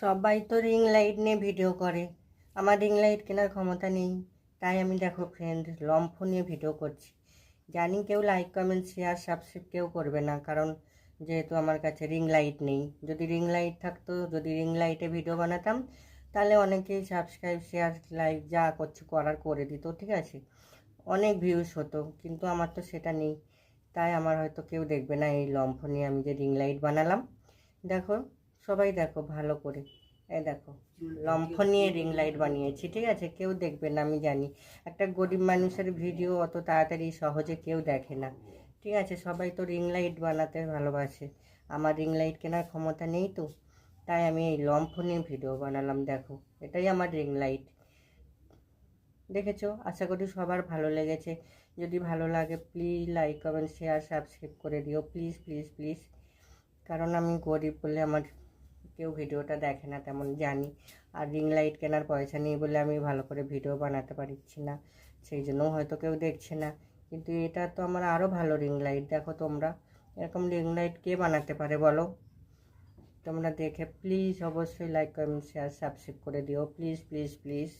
সবাই তো ring light নিয়ে ভিডিও করে। আমার রিং লাইট কেনার ক্ষমতা নেই, তাই আমি দেখো ফ্রেন্ড লম্ফ নিয়ে ভিডিও করছি। জানি কেউ লাইক কমেন্ট শেয়ার সাবস্ক্রাইব কেউ করবে না, কারণ যেহেতু আমার কাছে রিং লাইট নেই। যদি রিং লাইট থাকতো, যদি রিং লাইটে ভিডিও বানাতাম, তাহলে অনেকেই সাবস্ক্রাইব শেয়ার লাইক যা করছে করার করে দিত, ঠিক আছে? অনেক ভিউজ হতো, কিন্তু আমার তো সেটা নেই। তাই আমার হয়তো কেউ দেখবে না এই লম্ফ নিয়ে আমি যে রিং লাইট বানালাম। দেখো সবাই দেখো ভালো করে। এই দেখো লম্ফ নিয়ে রিং লাইট বানিয়েছি, ঠিক আছে? কেউ দেখবে না, আমি জানি। একটা গরিব মানুষের ভিডিও অত তাড়াতাড়ি সহজে কেউ দেখে না। ঠিক আছে? সবাই তো রিং লাইট বানাতে ভালোবাসে। আমার রিং লাইট কেনার ক্ষমতা নেই তো, তাই আমি এই লম্ফ নিয়ে ভিডিও বানালাম, দেখো। এটাই আমার রিং লাইট দেখেছ? আশা করি সবার ভালো লেগেছে। যদি ভালো লাগে please like comment share subscribe করে দিও। প্লিজ প্লিজ প্লিজ কারণ আমি গরিব বলে আমার কেউ ভিডিওটা দেখে না তেমন জানি। আর রিং লাইট কেনার পয়সা নেই বলে আমি ভালো করে ভিডিও বানাতে পারছি না। সেই জন্যও হয়তো কেউ দেখছে না। কিন্তু এটা তো আমার আরও ভালো রিং লাইট দেখো তোমরা। এরকম রিং লাইট কে বানাতে পারে বলো? তোমরা দেখে প্লিজ অবশ্যই লাইক কমেন্ট শেয়ার সাবস্ক্রাইব করে দিও। Please please please